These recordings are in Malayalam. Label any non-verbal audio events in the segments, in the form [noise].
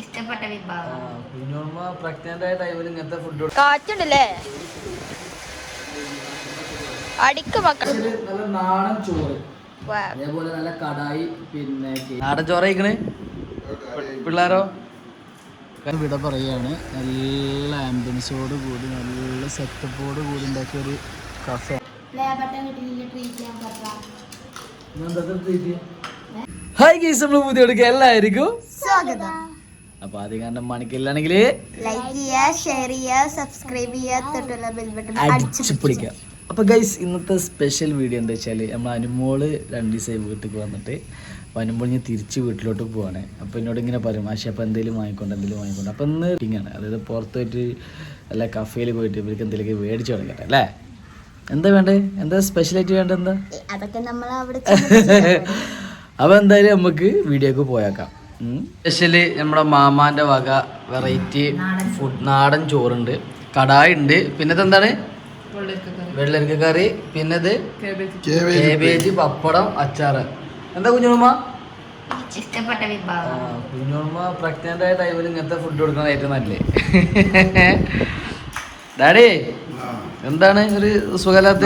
ഇഷ്ടപ്പെട്ട വിഭവം. കുഞ്ഞോർമ്മ പ്രഗ്നന്റ് ആയ ടൈമിൽ ഇങ്ങനത്തെ ഫുഡ് കാറ്റുണ്ടല്ലേ? അടിക്ക് മക്കൾ നല്ല നാടൻ ചോറ്. അതേപോലെ നല്ല കടായി പിന്നെ നാടൻ ചോറ് കഴിക്കണേ പിള്ളേരോ? വിട പറയാണ് നല്ല ആംബുലൻസോട് കൂടി നല്ല സെറ്റപ്പോട് കൂടി ഉണ്ടാക്കിയ ഒരു കഫ. ഹായ് ഗീസ് നമ്മൾ പുതിയ എല്ലാവർക്കും സ്വാഗതം. അപ്പൊ അത് കാരണം മണിക്കില്ലാണെങ്കിൽ ലൈക്ക് ചെയ്യുക ഷെയർ ചെയ്യുക സബ്സ്ക്രൈബ് ചെയ്യുക തൊട്ടുള്ള ബെൽ ബട്ടൺ അടിച്ചു പിടിക്കാം അപ്പൊ ഗൈസ് ഇന്നത്തെ സ്പെഷ്യൽ വീഡിയോ എന്താ വെച്ചാൽ നമ്മൾ അനുമോൾ രണ്ട് ദിവസം വീട്ടിലേക്ക് വന്നിട്ട്. അപ്പോൾ ഞാൻ തിരിച്ച് വീട്ടിലോട്ട് പോവാണ്. അപ്പോൾ എന്നോട് ഇങ്ങനെ പറയും ആശ അപ്പോൾ എന്തെങ്കിലും വാങ്ങിക്കൊണ്ട് എന്തെങ്കിലും വാങ്ങിക്കൊണ്ട്. അപ്പോൾ ഇന്ന് ഇങ്ങനെ അതായത് പുറത്ത് പോയിട്ട് അല്ല കഫേയിൽ പോയിട്ട് ഇവർക്ക് എന്തെങ്കിലുമൊക്കെ മേടിച്ചു തുടങ്ങട്ടെ അല്ലേ? എന്താ വേണ്ടേ? എന്താ സ്പെഷ്യലായിട്ട് വേണ്ടത് എന്താ? അതൊക്കെ നമ്മൾ അവിടെ അപ്പോൾ എന്തായാലും നമുക്ക് വീഡിയോക്ക് പോയേക്കാം. സ്പെഷ്യൽ നമ്മുടെ മാമാന്റെ വക വെറൈറ്റി ഫുഡ് നാടൻ ചോറുണ്ട്. കടായി ഉണ്ട് പിന്നെ എന്താണ് വെള്ളരിക്ക കറി പിന്നത് കേബേജ് പപ്പടം അച്ചാറ്. എന്താ കുഞ്ഞുമ്മ? കുഞ്ഞുമ്മ പ്രഗ്നന്റ് ആയ ടൈമിൽ ഇങ്ങനത്തെ ഫുഡ് കൊടുക്കുന്നത് ഏറ്റവും നല്ലേ. [laughs] ഡാഡി എന്താണ് ഒരു സുഖലാത്ത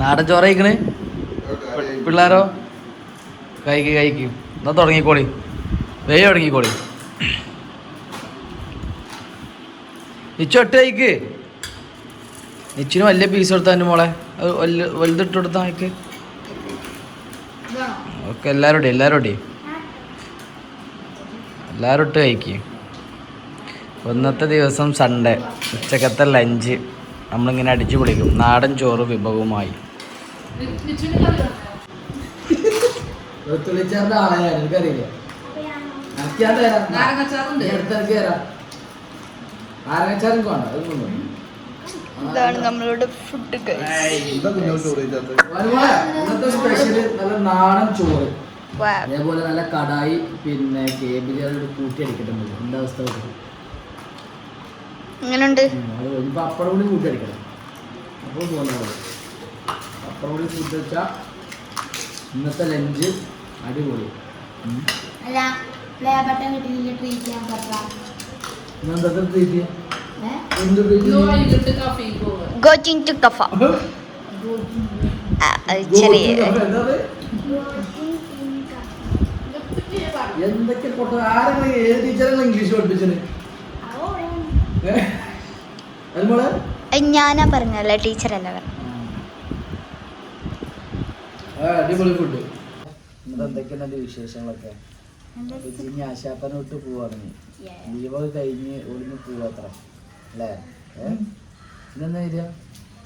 നാടൻ ചോറ് കഴിക്കണേ പിള്ളേരോ? കഴിക്ക് കഴിക്കും. എന്നാ തുടങ്ങിക്കോളി. വേഗം തുടങ്ങിക്കോളി നിച്ചൊട്ട് അയക്ക് നിച്ചിന് വലിയ പീസ് കൊടുത്താ എന്റെ മോളെ. അത് വലുതിട്ട് കൊടുത്താ അയക്ക് ഓക്കെ എല്ലാവരോടെ ഇടി എല്ലാവരും ഇടി. എല്ലാവരും ഇട്ട് കഴിക്ക്. ഇന്നത്തെ ദിവസം സൺഡേ ഉച്ചക്കത്തെ ലഞ്ച് നമ്മളിങ്ങനെ അടിച്ചു പൊളിക്കും നാടൻ ചോറ് വിഭവമായി വെളുത്തുള്ളിച്ചാറിന്റെ ആളെ എനിക്കറിയില്ല നാരങ്ങച്ചാറും വേണ്ട അതൊന്നും ഇതാണ് നമ്മളുടെ ഫുഡ് ഇന്നത്തെ സ്പെഷ്യൽ നല്ല നാടൻ ചോറ്. അതേപോലെ നല്ല കടായി പിന്നെ കേബിജ് കൂട്ടി എന്താ അവസ്ഥ അപ്പടം കൂടി കൂട്ടി അടിക്കണം. അപ്പോൾ അപ്പടം കൂടി കൂട്ടി വെച്ചാൽ ഇന്നത്തെ ലഞ്ച് അടിപൊളി. അല്ല പ്ലേ ബട്ടൺ കിട്ടിയില്ല ട്രീറ്റ് ചെയ്യാൻ പറ്റാ. ഇന്നെന്താ ട്രീറ്റ് എന്ത് ട്രീറ്റ് ഗോച്ചിങ് ടു കഫ ചെറിയ എന്തൊക്കെ പൊട്ട ആരെങ്കിലും ഏത് ഇംഗ്ലീഷ് പഠിപ്പിച്ചത്? ഞാനാ പറഞ്ഞല്ലേ ടീച്ചർ അല്ല അടിപൊളി ഫുഡ് എന്തൊക്കെയാണ് വിശേഷങ്ങളൊക്കെ? ഇനി ആശാപ്പനെ വിട്ട് പോവാണ്. നീ ലീവ് കഴിഞ്ഞ് ഒളിഞ്ഞ് പോവാത്ര അല്ലേ? ഇന്നെന്താ വരിക?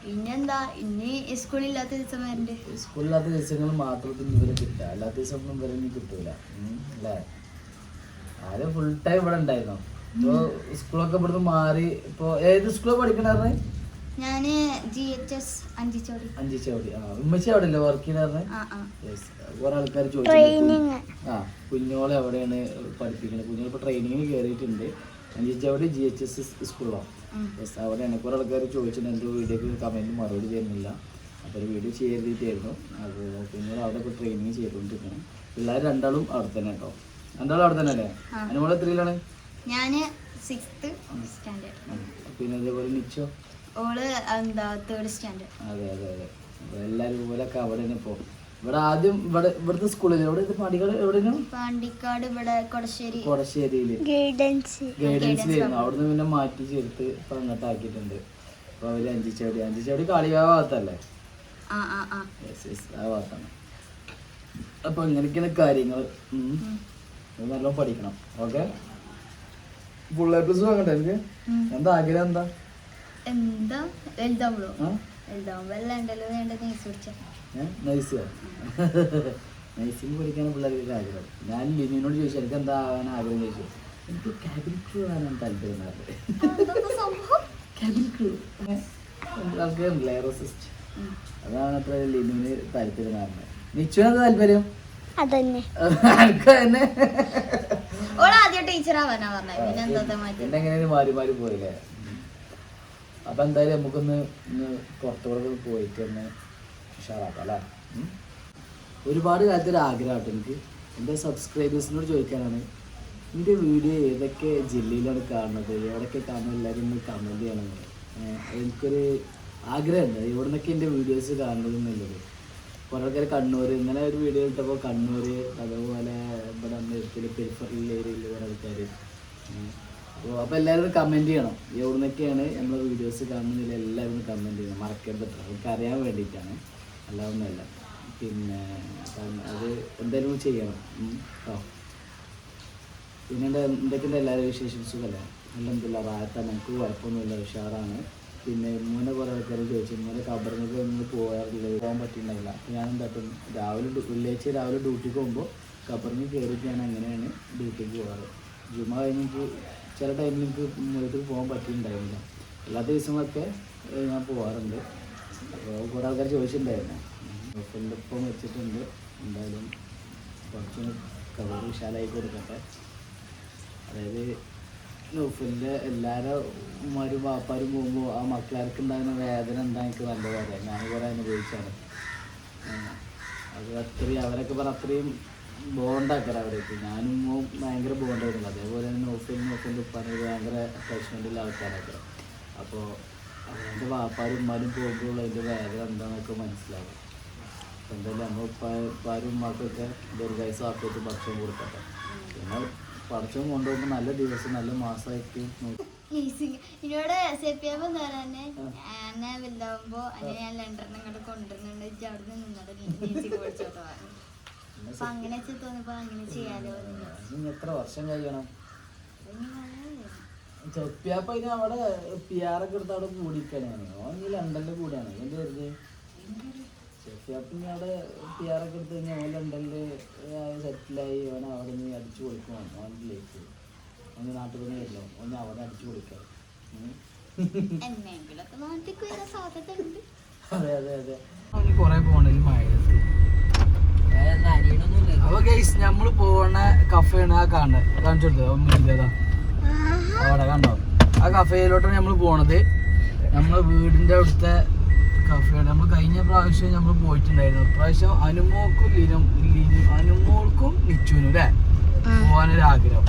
പിന്നെന്താ? ഇനി സ്കൂളില്ലാത്ത ദിവസം വരണ്ട്. സ്കൂളില്ലാത്ത ദിവസങ്ങൾ മാത്രം ഇവരെ കിട്ടുക അല്ലാത്ത ദിവസം ഒന്നും ഇവരെ കിട്ടൂല. അല്ലേ? ആരും ഫുൾ ടൈം ഇവിടെ ഉണ്ടായിരുന്നു. ഇപ്പൊ സ്കൂളൊക്കെ ഇവിടുന്ന് മാറി. ഇപ്പൊ ഏത് സ്കൂളിൽ പഠിക്കണേ ഞാൻ ജി എച്ച് എസ് അഞ്ചിച്ചോടി. അഞ്ചിച്ചോടി. ആ ഉമ്മച്ചി അവിടെ അല്ലേ വർക്ക് ആ കുറെ ആൾക്കാർ ചോദിച്ചു ആ കുഞ്ഞോളെ എവിടെയാണ് പഠിപ്പിക്കുന്നത് കുഞ്ഞോൾ ഇപ്പൊ ട്രെയിനിങ്ങിന് കയറിയിട്ടുണ്ട് അഞ്ചു ചവിടി ജി എച്ച് എസ് സ്കൂളാണ്. യെസ് അവിടെയാണ്. കുറെ ആൾക്കാർ ചോദിച്ചിട്ടുണ്ട് എന്റെ വീഡിയോക്ക് കമന്റ് മറുപടി തരുന്നില്ല. അപ്പോൾ ഒരു വീഡിയോ ചെയ്തിട്ടായിരുന്നു അപ്പോൾ കുഞ്ഞോൾ അവിടെ ഇപ്പോൾ ട്രെയിനിങ് ചെയ്തുകൊണ്ടിരിക്കണം പിള്ളേർ രണ്ടാളും അവിടെ തന്നെ കേട്ടോ. രണ്ടാളും അവിടെ തന്നെ അല്ലേ? ആ. അനുമോളെ എത്രയിലാണ്? ഞാൻ സിക്സ്ത് സ്റ്റാൻഡേർഡ് പിന്നെ അതേപോലെ നിച്ചോ? ഓൾ എന്താ തേർഡ് സ്റ്റാൻഡേർഡ് അതെ അതെ അതെ. എല്ലാവരും ഇവരൊക്കെ അവിടെ ഇപ്പോൾ ഇവിടെ ആദ്യം ഇവിടെ ഇവിടുത്തെ സ്കൂളിൽ എവിടെ ഇത് പടികൾ എവിടെയാണ്? പാണ്ടിക്കാട് ഇവിടെ കൊടശ്ശേരി. കൊടശ്ശേരിയിൽ. ഗൈഡൻസ് ഗൈഡൻസിലായിരുന്നു അവിടുന്ന് പിന്നെ മാറ്റി ചേർത്ത് ഇപ്പൊ അങ്ങോട്ട് ആക്കിയിട്ടുണ്ട്. അപ്പൊ അവർ അഞ്ചിച്ചവടി അഞ്ചിച്ചവടി കാളികാവ് ഭാഗത്തല്ലേ? ആ ആ ആ. യെസ് യെസ് ആ ഭാഗത്താണ്. അപ്പൊ ഇങ്ങനെയൊക്കെയാണ് കാര്യങ്ങൾ നല്ലോണം പഠിക്കണം. ഓക്കെ? ഫുൾ എ പ്ലസ് വാങ്ങണ്ടേ എനിക്ക് എന്താ ആഗ്രഹം എന്താ? എന്താ? വലുതാവുള്ളൂ ആ? വലുതാവുമ്പോ എല്ലാം ഉണ്ടല്ലോ വേണ്ട നെയ്സ് പിടിച്ച ഏ? നൈസ് നൈസിങ് പഠിക്കാൻ പിള്ളേർക്ക് ആഗ്രഹം ഞാൻ ലിനിനോട് ചോദിച്ചു എനിക്ക് എന്താ ആവാൻ ആഗ്രഹം? ചോദിച്ചു. എനിക്ക് ക്യാബിൻ ക്രൂ ആവാനാണ് താല്പര്യം. ക്യാബിൻ ക്രൂ എയറോസിസ്റ്റ് അതാണ് അത്ര ലിനുവിന് താല്പര്യം കാരണം നിച്ചുവിനത് താല്പര്യം? അതന്നെ. തന്നെ ഓൾ ആദ്യം ടീച്ചർ ആവാനാ പറഞ്ഞത്. പിന്നെ എന്താ മാറ്റി എങ്ങനെയാണ് മാറി മാറി പോയില്ലേ? അപ്പൊ എന്തായാലും നമുക്കൊന്ന് ഇന്ന് പുറത്തുകൂടെ പോയിട്ട് ഒന്ന് ഉഷാറാക്കാം അല്ലേ? ഒരുപാട് കാര്യത്തിൽ ആഗ്രഹമായിട്ട് എനിക്ക്. എന്റെ സബ്സ്ക്രൈബേഴ്സിനോട് ചോദിക്കാനാണ് എന്റെ വീഡിയോ ഏതൊക്കെ ജില്ലയിലാണ് കാണുന്നത്? എവിടെയൊക്കെ കാണുന്നത്? എല്ലാവരും ഒന്ന് കമന്റ് ചെയ്യണം. എനിക്കൊരു ആഗ്രഹമുണ്ട്. എവിടെ നിന്നൊക്കെ എന്റെ വീഡിയോസ് കാണുന്നത് എന്നുള്ളത്. കുറേ ആൾക്കാർ കണ്ണൂർ ഇങ്ങനെ ഒരു വീഡിയോ ഇട്ടപ്പോൾ കണ്ണൂർ അതുപോലെ ഇവിടെ നെൽത്തിൽ പെരിഫറൽ ഏരിയയിൽ കുറേ ആൾക്കാർ അപ്പോൾ എല്ലാവരും കമന്റ് ചെയ്യണം. എവിടെ നിന്നൊക്കെയാണ് നമ്മളെ വീഡിയോസ് കാണുന്നതിൽ എല്ലാവരും കമന്റ് ചെയ്യണം. മറക്കരുത് അവർക്ക് നമുക്ക് അറിയാൻ വേണ്ടിയിട്ടാണ്. അല്ലാതൊന്നുമല്ല. പിന്നെ അത് എന്തായാലും ചെയ്യണം. കേട്ടോ പിന്നെ എന്തൊക്കെയുണ്ട് എല്ലാവരും വിശേഷം? സുഖമല്ലേ അല്ലെന്തില്ല റായത്താണ് എനിക്ക് കുഴപ്പമൊന്നുമില്ല. ഉഷാറാണ്. പിന്നെ ഇങ്ങനെ കുറേ ആൾക്കാർ ചോദിച്ചു. ഇങ്ങനെ കബറിനൊക്കെ ഒന്ന് പോകാറില്ല പോകാൻ പറ്റിയിട്ടുണ്ടായില്ല ഞാൻ എന്താക്കും രാവിലെ വെള്ളിയാഴ്ച രാവിലെ ഡ്യൂട്ടിക്ക് പോകുമ്പോൾ കബറിന് കയറിയിട്ട് ഞാൻ അങ്ങനെയാണ് ഡ്യൂട്ടിക്ക് പോകാറ്. ജുമ കഴിഞ്ഞിട്ട് ചില ടൈമിൽ എനിക്ക് വീട്ടിൽ പോകാൻ പറ്റിയിട്ടുണ്ടായിരുന്നില്ല. എല്ലാ ദിവസങ്ങളൊക്കെ ഞാൻ പോകാറുണ്ട് അപ്പോൾ കുറേ ആൾക്കാർ ചോദിച്ചിട്ടുണ്ടായിരുന്നു. ഒപ്പം വെച്ചിട്ടുണ്ട്. എന്തായാലും കുറച്ച് കവർ വിശാലായി കൊടുക്കട്ടെ. അതായത് നൗഫലിന്റെ എല്ലാവരും വാപ്പാരും പോകുമ്പോൾ ആ മക്കളാർക്ക് ഉണ്ടാകുന്ന വേദന എന്താ എനിക്ക് നല്ല പറയാം ഞാൻ കുറേ അനുഭവിച്ചാണ്. അത് അത്രയും അവരൊക്കെ പറഞ്ഞ അത്രയും ബോണ്ടാക്കറ അവരൊക്കെ ഞാനും ഭയങ്കര ബോണ്ടായിരുന്നു അതേപോലെ തന്നെ ഓഫീസിൽ നൗഫലിന്റെ ഉപ്പാനൊരു ഭയങ്കര അറ്റാച്ച്മെന്റുള്ള ആൾക്കാരൊക്കെ. അപ്പോൾ എന്റെ വാപ്പാരും ഉമ്മാരും പോകുമ്പോൾ അതിന്റെ വേദന എന്താണെന്നൊക്കെ മനസ്സിലാവും. അപ്പോൾ എന്തായാലും നമ്മൾ ഉപ്പാ ഉപ്പാരും ഉമ്മാക്കൊക്കെ ദീർഘായുസ് ആക്കിയിട്ട് ഭക്ഷണം കൊടുക്കട്ടെ. പിന്നെ പഠിച്ചവും കൊണ്ടുപോകുമ്പോൾ നല്ല ദിവസം നല്ല മാസമായിട്ട് എന്നോട് സെപ്പിയപ്പോ എന്താ തന്നെ ഞാൻ വലുതാവുമ്പോ അങ്ങനെ ഞാൻ ലണ്ടറിനെ ഇങ്ങോട്ട് കൊണ്ടുവരുന്നുണ്ട്. ഇജ്ജ് അവിടെ നിന്ന് നിന്നോട് പഠിച്ചോട്ടോ ഇനി എത്ര വർഷം കഴിയണം? ഇനി ചെപ്പിയപ്പ അതിന് അവിടെ പി ആർ ഒക്കെ എടുത്ത് അവിടെ കൂടിക്കാനാണ് ഓൻ ഈ ലണ്ടനിൽ കൂടാണ് എന്റെ കരുത്? ചെപ്പിയാപ്പ ഇനി അവിടെ പി ആർ ഒക്കെ എടുത്ത് കഴിഞ്ഞാൽ ഓൻ ലണ്ടനിൽ സെറ്റിലായി. ഓൻ അവിടെ നിന്ന് അടിച്ചു കൊടുക്കണം ഓന്റെ ലൈഫ് ഒന്ന് നാട്ടിൽ തന്നെ വരില്ല ഒന്ന് അവിടെ അടിച്ചു കൊടുക്കാം അതെ അതെ അതെ. അവന് കുറെ പോണതിൽ മഴയത്ത്. അപ്പൊ ഗൈസ് നമ്മൾ പോണ കഫേണ് ആ കാണുന്നത്. കാണിച്ചു കൊടുത്തത്. അവിടെ കണ്ടോ? ആ കഫേയിലോട്ടാണ് നമ്മൾ പോണത്. നമ്മളെ വീടിന്റെ അവിടുത്തെ കഫേയാണ് നമ്മൾ കഴിഞ്ഞ പ്രാവശ്യം നമ്മൾ പോയിട്ടുണ്ടായിരുന്നു. പ്രാവശ്യം അനുമോക്കും ലീനും ലീനും അനുമോൾക്കും നിച്ചുനും അല്ലേ? പോകാനൊരു ആഗ്രഹം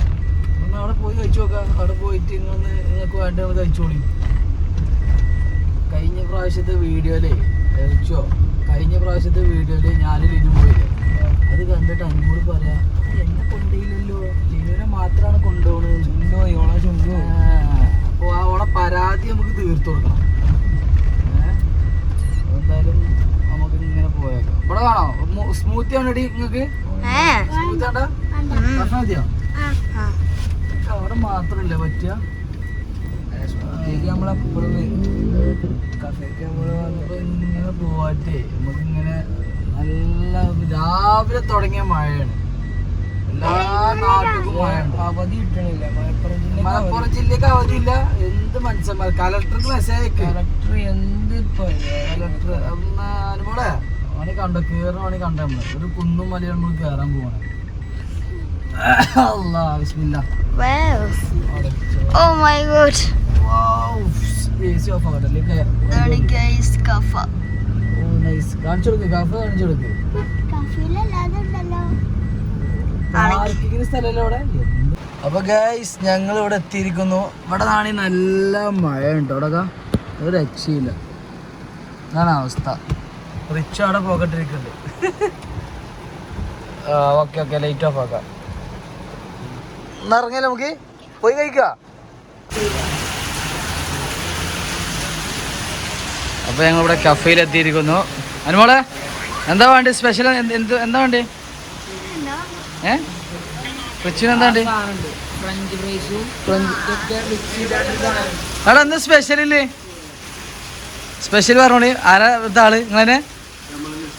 ഒന്ന് അവിടെ പോയി കഴിച്ചു നോക്കാം. അവിടെ പോയിട്ട് ഇങ്ങനെ നിങ്ങൾക്ക് വേണ്ട കഴിച്ചോളി. കഴിഞ്ഞ പ്രാവശ്യത്തെ വീഡിയോയിലേ കഴിച്ചോ കഴിഞ്ഞ പ്രാവശ്യത്തെ വീഡിയോയിൽ ഞാൻ ലിനു പോയില്ലേ? അത് കണ്ടിട്ട് അന്നോട് പറയാ "അത് എന്നെ ജീവനെ ലിനുവിനെ മാത്രമാണ് കൊണ്ടുപോകണത് അപ്പോൾ ആ ഓളെ പരാതി നമുക്ക് തീർത്തു കൊടുക്കണം. എന്തായാലും നമുക്ക് ഇങ്ങനെ പോയേക്കാം. ഇവിടെ കാണോ? സ്മൂത്തി ആണോടി നിങ്ങൾക്ക് സ്മൂത്തി ആണ്ടാ ഭക്ഷണം മതിയോ അവിടെ മാത്രമല്ല പറ്റിയ നമ്മളെപ്പോഴും കഫേക്ക് നമ്മൾ വന്നപ്പോൾ ഇങ്ങനെ പോവാറ്റേ. നമുക്കിങ്ങനെ രാവിലെ തുടങ്ങിയ മഴയാണ്. എല്ലാ നാട്ടിലും മഴയുണ്ട് അവധി കിട്ടണില്ല മലപ്പുറം ജില്ല മലപ്പുറം ജില്ലക്ക് അവധിയില്ല. എന്ത് മനുഷ്യന്മാർ കലക്ടർക്ക് മെസ്സേജ് കലക്ടർ കളക്ടർ എന്ത് കലക്ടർ അനുമോളെ. അവനെ കണ്ടോ? അവനെ കണ്ട നമ്മൾ. ഒരു കുന്നും മലയാണ് നമ്മൾ കേറാൻ പോവാണ്. അല്ലാ ബിസ്മില്ലാ. ഓ my god wow see off ആകട്ടെ അല്ലേ? ഇതാണ് ഗൈസ് ഓ നൈസ് കാണിച്ചു കൊടുക്ക് കഫ കാണിച്ചു കൊടുക്ക് അപ്പൊ ഗൈസ് ഞങ്ങൾ ഇവിടെ എത്തിയിരിക്കുന്നു. ഇവിടെ നാണി നല്ല മഴ ഉണ്ട് അവിടെ ഒരു രക്ഷയില്ല. അതാണ് അവസ്ഥ. റിച്ച് അവിടെ പോകട്ടിരിക്കുന്നുണ്ട് ആ ഓക്കെ ഓക്കെ ലൈറ്റ് ഓഫ് ആക്കാം. ഇറങ്ങിയാലോ നമുക്ക്? പോയി കഴിക്കാം അപ്പൊ ഞങ്ങൾ ഇവിടെ കഫയിൽ എത്തിയിരിക്കുന്നു അനുമോളെ? എന്താ വേണ്ടി? സ്പെഷ്യൽ എന്ത് എന്താ വേണ്ടി? ഏ? റിച്ചിന് സ്പെഷ്യൽ ഇല്ലേ? സ്പെഷ്യൽ പറഞ്ഞോളി. ആരാ ഇതാൾ നിങ്ങളെ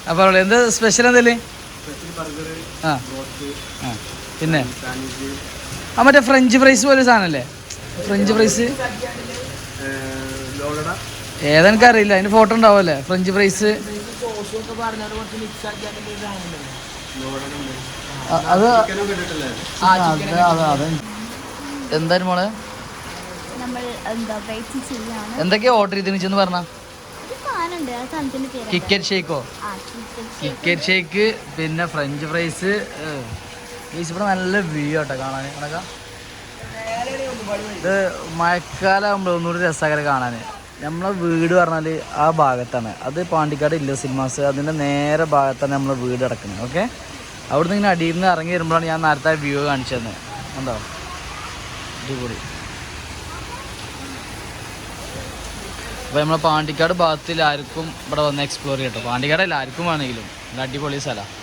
അപ്പോൾ എന്ത് സ്പെഷ്യൽ എന്തല്ലേ ആ. പിന്നെ? ആ മറ്റേ ഫ്രഞ്ച് ഫ്രൈസ് പോലെ സാധനല്ലേ ഫ്രഞ്ച് ഫ്രൈസ് ഏതെനിക്കറിയില്ല അതിന് ഫോട്ടോ ഉണ്ടാവുമല്ലേ ഫ്രഞ്ച് ഫ്രൈസ് സോസും ഒക്കെ പറഞ്ഞാൽ കുറച്ച് മിക്സ് ആക്കിയാൽ അ- അത് ആ, അത് അത് അത്. എന്തായാലും മോളെ? നമ്മൾ എന്താ വെയിറ്റ് ചെയ്യാണ് എന്തൊക്കെയാ ഓർഡർ ചെയ്തെന്ന് പറഞ്ഞ? കിക്കറ്റ് ഷേക്കോ കിക്കറ്റ് ഷേക്ക് പിന്നെ ഫ്രഞ്ച് ഫ്രൈസ് ഈസ് ഇവിടെ നല്ല വ്യൂ ആട്ടോ കാണാൻ. കണക്കാ? ഇത് മഴക്കാലമാകുമ്പോൾ ഒന്നുകൂടി രസകരം കാണാൻ. നമ്മളെ വീട് പറഞ്ഞാൽ ആ ഭാഗത്താണ്. അത് പാണ്ടിക്കാട് ഇല്ല സിനിമാസ്. അതിന്റെ നേരെ ഭാഗത്താണ് നമ്മളെ വീട് കിടക്കുന്നത് ഓക്കെ അവിടുന്ന് ഇങ്ങനെ അടിയിൽ നിന്ന് ഇറങ്ങി വരുമ്പോഴാണ് ഞാൻ നേരത്തെ വ്യൂ കാണിച്ചു തന്നെ. എന്താ അടിപൊളി. അപ്പോൾ നമ്മളെ പാണ്ടിക്കാട് ഭാഗത്തിൽ ആർക്കും ഇവിടെ വന്ന് എക്സ്പ്ലോർ ചെയ്യട്ടോ പാണ്ടിക്കാടല്ല ആർക്കും വേണമെങ്കിലും. അടിപൊളി സ്ഥലമാണ്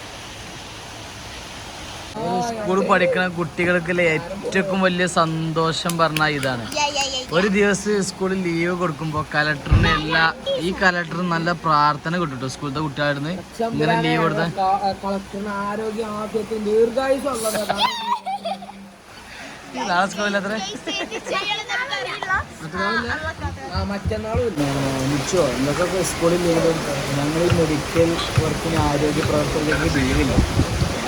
സ്കൂളിൽ പഠിക്കുന്ന കുട്ടികൾക്ക് ഏറ്റവും വലിയ സന്തോഷം പറഞ്ഞാൽ ഇതാണ്. ഒരു ദിവസം സ്കൂളിൽ ലീവ് കൊടുക്കുമ്പോൾ കലക്ടറിന് എല്ലാ ഈ കലക്ടർ നല്ല പ്രാർത്ഥന കിട്ടും സ്കൂളിലത്തെ കുട്ടികളായിരുന്നു ഇങ്ങനെ ലീവ് കൊടുത്ത? കളക്ടറിന് ആരോഗ്യ ദീർഘായുസം നാളെ സ്കൂളിൽ അത്ര മറ്റന്നാളും ലീവ് ഞങ്ങൾ മെഡിക്കൽ വർക്കിന് ആരോഗ്യ പ്രവർത്തകർക്ക് ലീവില്ല.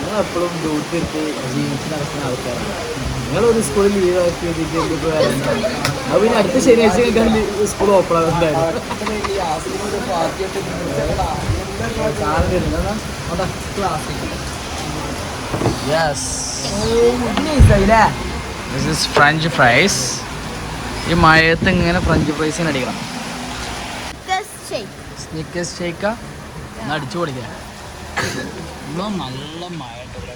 ഞങ്ങൾ എപ്പോഴും ഡ്യൂട്ടി എടുത്ത് ജീവിച്ച് നടക്കുന്ന ആൾക്കാരാണ്. നിങ്ങളൊരു സ്കൂളിൽ ലീവ് ആക്കി വെച്ചിട്ട് അത് പിന്നെ അടുത്ത ശനിയാഴ്ച കഴിഞ്ഞാൽ school open ആകുന്നുണ്ടായിരുന്നു yes this is French fries ഈ മഴയത്ത് ഇങ്ങനെ ഫ്രഞ്ച് ഫ്രൈസിന് അടിക്കണം. സ്നിക്കേഴ്സ് ഷേക്കാ ഒന്ന് അടിച്ചു പൊളിക്കാം ഇന്നും നല്ല മഴ ഉണ്ട് ഇവിടെ.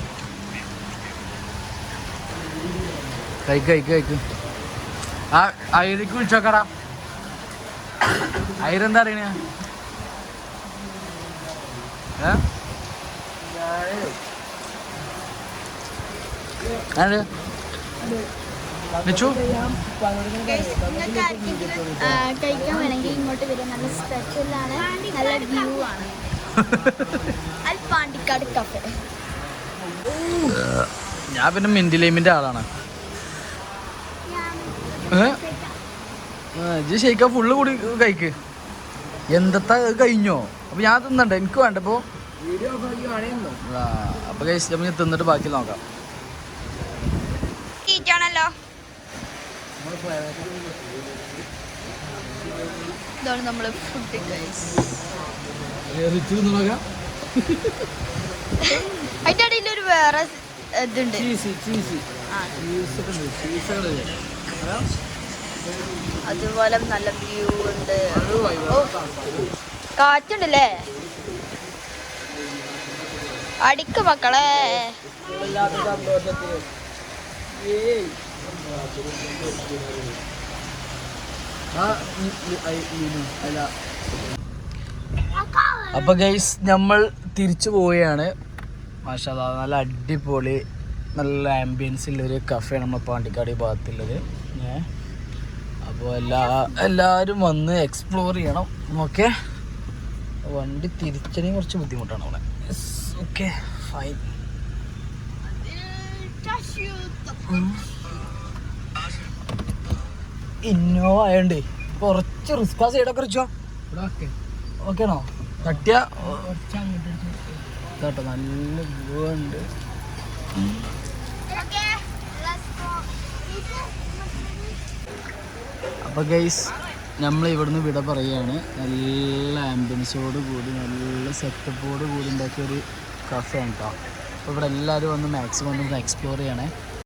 കഴിക്ക് കഴിക്ക് കഴിക്ക്. ആ ഐറിക്ക് വിളിച്ചോക്കടാ. ഐരെന്താ അറിയണ? കഴിക്കാൻ വേണമെങ്കിൽ ഇങ്ങോട്ട് വരും നല്ല സ്പെഷ്യലാണ് നല്ല വ്യൂ ആണ്. [laughs] അൽ പാണ്ടിക്കാട് കഫേ ഞാൻ പിന്നെ മിന്റിലേമിന്റെ ആളാണ്. ഇജ്ജ് ഷെയ്ക്ക ഫുള്ള് കൂടി കഴിക്ക്. എന്തത്താ ഇത് കഴിഞ്ഞോ? അപ്പൊ ഞാൻ തിന്നണ്ട എനിക്ക് വേണ്ട ഇപ്പോ. അപ്പൊ കഴിച്ച് നമുക്ക് തിന്നിട്ട് ബാക്കി നോക്കാം. ഇതാണ് നമ്മൾ ഫുഡ് [laughs] അതിന്റെ ഇടയിൽ ഒരു വേറെ ഇതുണ്ട്. ചീസ് ചീസ് ആ, ചീസ് അതുപോലെ നല്ല വ്യൂ ഉണ്ട്. കാറ്റുണ്ടല്ലേ? അടിക്ക് മക്കളെ. അപ്പൊ ഗൈസ് നമ്മൾ തിരിച്ചു പോവുകയാണ്. മാഷാ നല്ല അടിപൊളി നല്ല ആംബിയൻസ് ഉള്ളൊരു കഫേയാണ് നമ്മൾ പാണ്ടിക്കാട് ഭാഗത്തുള്ളത്. ഏ അപ്പോൾ എല്ലാ എല്ലാവരും വന്ന് എക്സ്പ്ലോർ ചെയ്യണം. ഓക്കെ? വണ്ടി തിരിച്ചണെങ്കിൽ കുറച്ച് ബുദ്ധിമുട്ടാണ് അവിടെ. ഓക്കെ ഫൈൻ ഇന്നോവ ആയോണ്ടേ കുറച്ച് റിസ്ക് ആ സൈഡൊക്കെ റിച്ചോ ഓക്കെ ഓക്കെ ആണോ? തട്ടിയ? കേട്ടോ നല്ല ഉണ്ട് അപ്പോൾ ഗൈസ് നമ്മൾ ഇവിടുന്ന് വിട പറയുകയാണ് നല്ല ആംബിയൻസോട് കൂടി നല്ല സെറ്റപ്പോട് കൂടി ഉണ്ടാക്കിയ ഒരു കഫേ ആണ് കേട്ടോ അപ്പോൾ ഇവിടെ എല്ലാവരും ഒന്ന് മാക്സിമം ഒന്ന് എക്സ്പ്ലോർ ചെയ്യണേ.